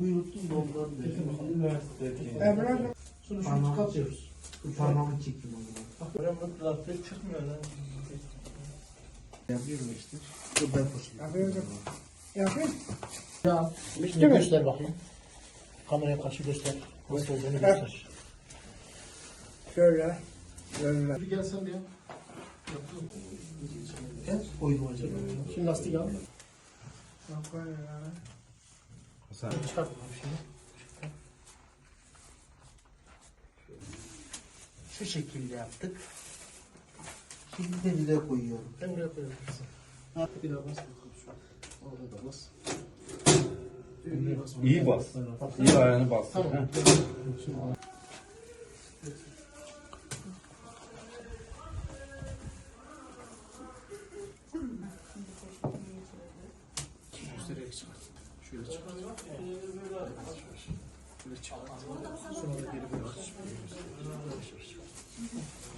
Buyurttum doldan üniversitedeki. Evren şunu şunu çıkartıyoruz. Parmağımı çektim o zaman. Hocam bu lafı çıkmıyor lan. Yapıyorum işte. Dur ben Ya, Bitti mi? Göster bakayım. Kameraya karşı göster. Nasıl olduğunu göster. Şöyle. Şöyle. Bir gelsen diye. Gel koydum acaba. Şimdi lastik al. Bak böyle. Çıkart şimdi. Şu şekilde yaptık. Şimdi de bir de koyuyorum. Ben buraya koyabilirsin. Bir daha bas. Orada da bas. İyi bas. İyi ayağını bas. Tamam. Göstererek çıkart. Şöyle çıkart. Şöyle çıkart. Sonra da geri böyle aç.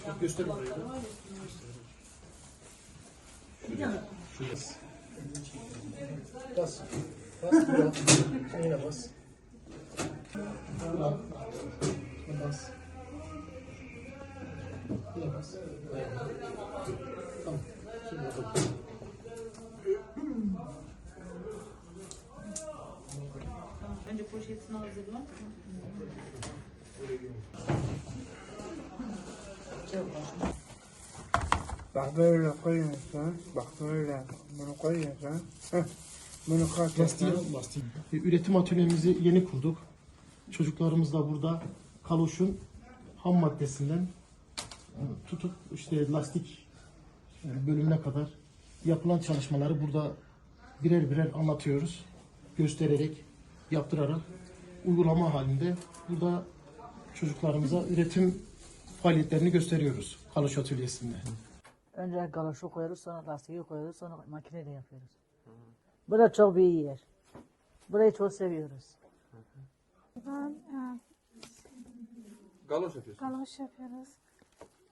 Bak göster burayı da. Şöyle. Bas. Bas. Biraz. Şimdi yine bas. Bas. Yine bas. Tamam. Şimdi bakalım. Poşetini hazırla. Bak böyle koyuyorsun. Bak böyle. Bunu koyuyorsun. Bunu katıyorsun. lastiği. Üretim atölyemizi yeni kurduk. Çocuklarımız da burada kaloşun ham maddesinden e, tutup işte lastik e, bölümüne kadar yapılan çalışmaları burada birer birer anlatıyoruz. Göstererek, yaptırarak uygulama halinde burada çocuklarımıza üretim faaliyetlerini gösteriyoruz kaloş atölyesinde. Önce galoşu koyuyoruz, sonra lastiği koyuyoruz, sonra makineyle yapıyoruz. Burada çok bir iyi yer. Burayı çok seviyoruz. Ben e, Galoş yapıyorsun. galoş yapıyoruz.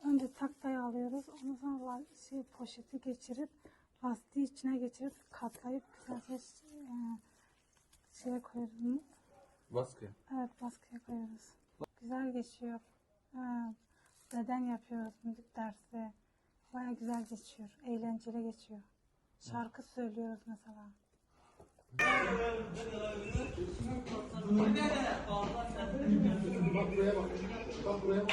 Önce taktayı alıyoruz. Ondan sonra la- şey, poşeti geçirip lastiği içine geçirip katlayıp güzelce e, şeye koyuyoruz. Baskı. Evet baskıya koyuyoruz. Güzel geçiyor. E, beden yapıyoruz. Müzik dersi. Baya güzel geçiyor. Eğlenceli geçiyor. Şarkı söylüyoruz mesela. Bak buraya bak. Bak buraya bak.